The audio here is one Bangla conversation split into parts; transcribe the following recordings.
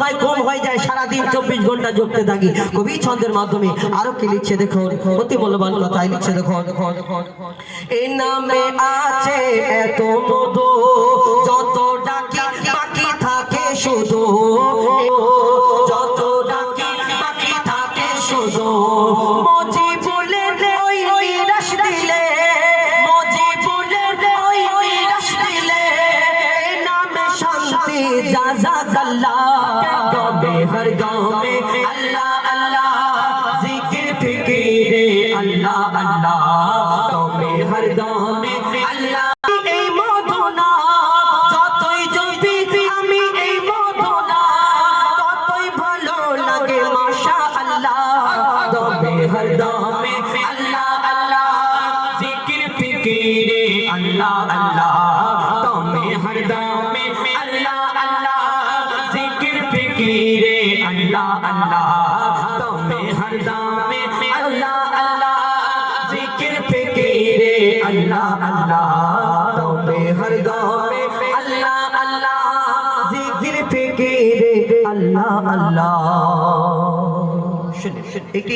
হয় কম হয়ে যায় সারা চব্বিশ ঘণ্টা জপতে থাকি। কবি ছন্দের মাধ্যমে আরও কি লিখছে দেখো অতি মূল্যবান কথাই লিখছে দেখো এই নামে আছে এত মধু, যত ডাকি বাকি থাকে শুধু। যত ওই নিরাশ দিলে মজিবুলের ওই নিরাশ দিলে এ নামে শান্তি যা যা আল্লাহ তবে হর গাঁও মে আল্লাহ আল্লাহ জিকির ফিকিরে আল্লাহ আল্লাহ তবে হর গাঁও মে আল্লাহ আল্লাহ আল্লাহ তুমি হর দামে আল্লাহ আল্লাহ জিকির ফিকিরে আল্লাহ আল্লাহ তুমি হর দামে আল্লাহ আল্লাহ জিকির ফিকিরে আল্লাহ আল্লাহ শুনে একটি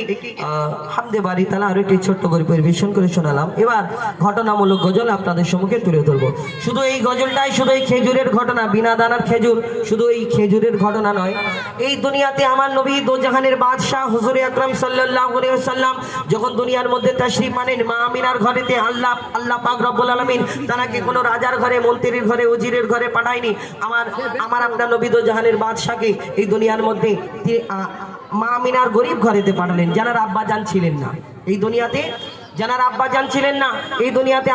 হামদে বাড়ি তালা আরও একটি ছোট্ট করে পরিবেশন করে শোনালাম। এবার ঘটনামূলক গজল আপনাদের সম্মুখে তুলে ধরবো। শুধু এই গজলটাই, শুধু এই খেজুরের ঘটনা, বিনা দানার খেজুর, শুধু এই খেজুরের ঘটনা নয়। এই দুনিয়াতে আমার নবী দোজাহানের বাদশাহ হুজুর আকরাম সাল্লাল্লাহু আলাইহি ওয়াসাল্লাম যখন দুনিয়ার মধ্যে তাশরীফ মানেন, মা আমিনার ঘরেতে আল্লাহ আল্লাহ পাক রব্বুল আলামিন তাকে কোনো রাজার ঘরে, মন্ত্রীর ঘরে, উজিরের ঘরে পাঠায়নি? আমার আমার আপনার নবী দোজাহানের বাদশাকে এই দুনিয়ার মধ্যে মা মিনার গরিব ঘরেতে পাঠালেন যারা আব্বাজান ছিলেন না। এই দুনিয়াতে যারা আব্বাজান ছিলেন না, এই দুনিয়াতে